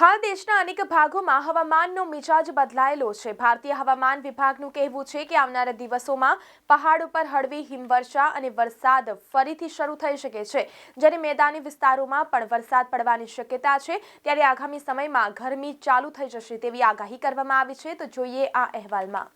હાલ દેશના અનેક ભાગોમાં હવામાનનો મિજાજ બદલાયેલો છે. ભારતીય હવામાન વિભાગનું કહેવું છે કે આવનારા દિવસોમાં પહાડ ઉપર હળવી હિમવર્ષા અને વરસાદ ફરીથી શરૂ થઈ શકે છે. જ્યારે મેદાની વિસ્તારોમાં પણ વરસાદ પડવાની શક્યતા છે, ત્યારે આગામી સમયમાં ગરમી ચાલુ થઈ જશે તેવી આગાહી કરવામાં આવી છે. તો જોઈએ આ અહેવાલમાં.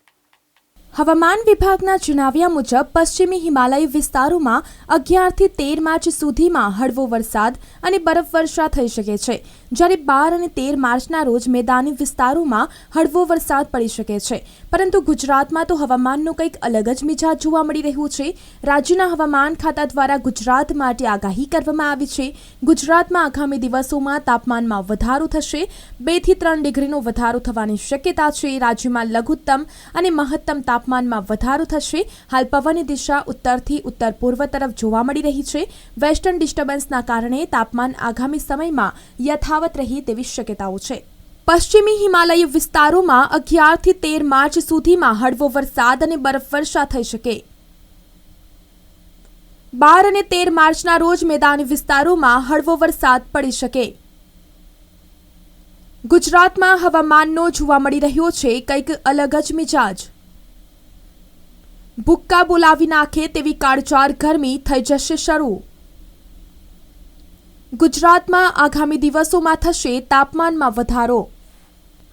હવામાન વિભાગના જણાવ્યા મુજબ, પશ્ચિમી હિમાલય વિસ્તારોમાં અગિયારથી તેર માર્ચ સુધીમાં હળવો વરસાદ અને બરફવર્ષા થઈ શકે છે. જ્યારે બાર અને તેર માર્ચના રોજ મેદાની વિસ્તારોમાં હળવો વરસાદ પડી શકે છે. પરંતુ ગુજરાતમાં તો હવામાનનું કંઈક અલગ જ મિજાજ જોવા મળી રહ્યું છે. રાજ્યના હવામાન ખાતા દ્વારા ગુજરાત માટે આગાહી કરવામાં આવી છે. ગુજરાતમાં આગામી દિવસોમાં તાપમાનમાં વધારો થશે. બેથી ત્રણ ડિગ્રીનો વધારો થવાની શક્યતા છે. રાજ્યમાં લઘુત્તમ અને મહત્તમ તાપમાનમાં વધારો થશે. હાલ પવનની દિશા ઉત્તરથી ઉત્તર પૂર્વ તરફ જોવા મળી રહી છે. વેસ્ટર્ન ડિસ્ટર્બન્સના કારણે તાપમાન આગામી સમયમાં યથાવત રહે તેવી શક્યતાઓ છે. પશ્ચિમી હિમાલય વિસ્તારોમાં અગિયારથી તેર માર્ચ સુધીમાં હળવો વરસાદ અને બરફવર્ષા થઈ શકે. બાર અને તેર માર્ચના રોજ મેદાની વિસ્તારોમાં હળવો વરસાદ પડી શકે. ગુજરાતમાં હવામાનનો જોવા મળી રહ્યો છે. કંઈક અલગ જ મિજાજ. ભુક્કા બોલાવી નાખે તેવી કાળઝાળ ગરમી થઈ જશે શરૂ. ગુજરાતમાં આગામી દિવસોમાં થશે તાપમાનમાં વધારો.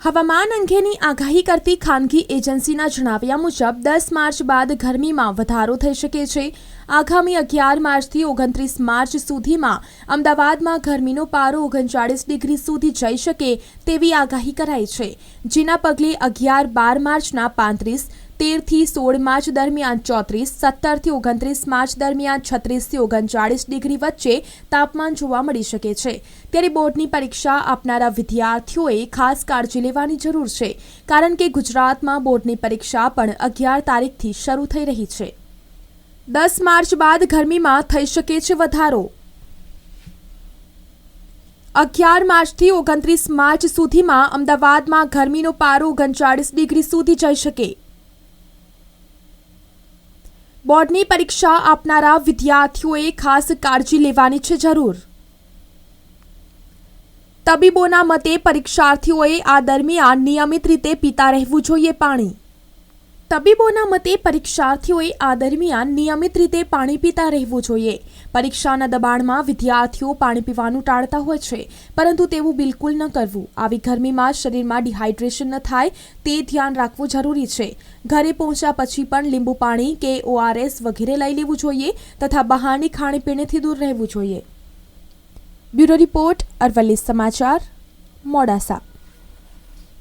હવામાન અંગેની આગાહી કરતી ખાનગી એજન્સીના જણાવ્યા મુજબ, દસ માર્ચ બાદ ગરમીમાં વધારો થઈ શકે છે. આગામી અગિયાર માર્ચથી ઓગણત્રીસ માર્ચ સુધીમાં અમદાવાદમાં ગરમીનો પારો ઓગણચાળીસ ડિગ્રી સુધી જઈ શકે તેવી આગાહી કરાઈ છે. જેના પગલે અગિયાર બાર માર્ચના પાંત્રીસ તેરથી સોળ માર્ચ દરમિયાન ચોત્રીસ, સત્તરથી ઓગણત્રીસ માર્ચ દરમિયાન છત્રીસથી ઓગણચાળીસ ડિગ્રી વચ્ચે તાપમાન જોવા મળી શકે છે. ત્યારે બોર્ડની પરીક્ષા આપનારા વિદ્યાર્થીઓએ ખાસ કાળજી લેવાની જરૂર છે, કારણ કે ગુજરાતમાં બોર્ડની પરીક્ષા પણ અગિયાર તારીખથી શરૂ થઈ રહી છે. દસ માર્ચ બાદ ગરમીમાં થઈ શકે છે વધારો. અગિયાર માર્ચથી ઓગણત્રીસ માર્ચ સુધીમાં અમદાવાદમાં ગરમીનો પારો ઓગણચાળીસ ડિગ્રી સુધી જઈ શકે. બોર્ડની પરીક્ષા આપનારા વિદ્યાર્થીઓએ ખાસ કાળજી લેવાની છે જરૂર. તબીબોના મતે પરીક્ષાર્થીઓએ આ દરમિયાન નિયમિત રીતે પીતા રહેવું જોઈએ પાણી. તબીબોના મતે પરીક્ષાર્થીઓએ આ દરમિયાન નિયમિત રીતે પાણી પીતા રહેવું જોઈએ. પરીક્ષાના દબાણમાં વિદ્યાર્થીઓ પાણી પીવાનું ટાળતા હોય છે, પરંતુ તેવું બિલકુલ ન કરવું. આવી ગરમીમાં શરીરમાં ડિહાઇડ્રેશન ન થાય, તે ધ્યાન રાખવું જરૂરી છે. ઘરે પહોંચ્યા પછી પણ લીંબુ પાણી કે ઓઆરએસ વગેરે લઈ લેવું જોઈએ તથા બહારની ખાણીપીણીથી દૂર રહેવું જોઈએ. બ્યુરો રિપોર્ટ અરવલ્લી સમાચાર, મોડાસા.